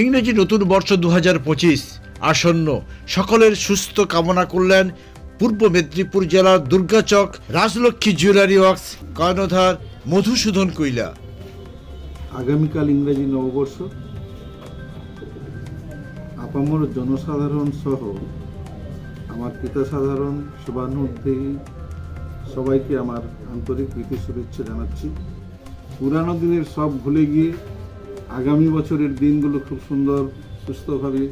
ইংরেজি নতুন বর্ষ দু আসন্ন। সকলের সুস্থ কামনা করলেন পূর্ব মেদিনীপুর জেলার দুর্গাচক রাজলক্ষ্মী জুয়েলারি ওয়ার্কস, কর্ণধার মধুসূদন কৈলা। আগামীকাল ইংরেজি নববর্ষ। আপামর জনসাধারণ সহ আমার পিতা সাধারণ শুভানুদ্দেহী সবাইকে আমার আন্তরিক প্রীতি শুভেচ্ছা জানাচ্ছি। পুরানো দিনের সব ভুলে গিয়ে আগামী বছরের দিনগুলো খুব সুন্দর, সুস্থভাবে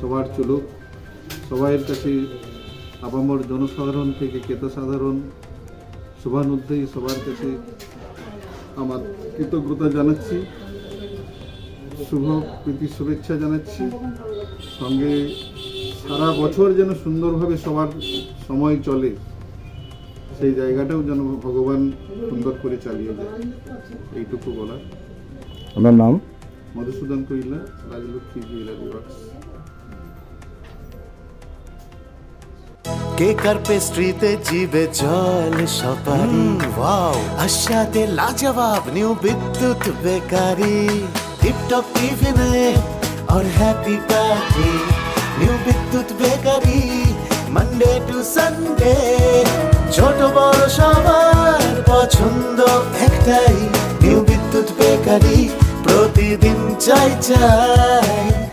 সবার চলুক। সবাইয়ের কাছে আপামর জনসাধারণ থেকে ক্রেতা সাধারণ শুভানুদ্দেহী সবার কাছে আমার কৃতজ্ঞতা জানাচ্ছি। শুভ প্রীতি শুভেচ্ছা জানাচ্ছি। সঙ্গে সারা বছর যেন সুন্দরভাবে সবার সময় চলে, সেই জায়গাটাও যেন ভগবান সুন্দর করে চালিয়ে যায়। এইটুকু বলার। আপনার নাম? মধুসূদন কৈলা রাজলক্ষ্মী জুয়েলারি ওয়ার্কস কেকার পেস্ট্রিতে জিবে জল সপারি ওয়াও আশাতে লাজবাব নিউ বিদ্যুৎ বেকারি টিপটপ টিফিনে और happy party new Bidyut bakery Monday to Sunday ছোট বড় সবার পছন্দ একটাই নিউ বিদ্যুৎ বেকারি প্রতিদিন চাই চাই।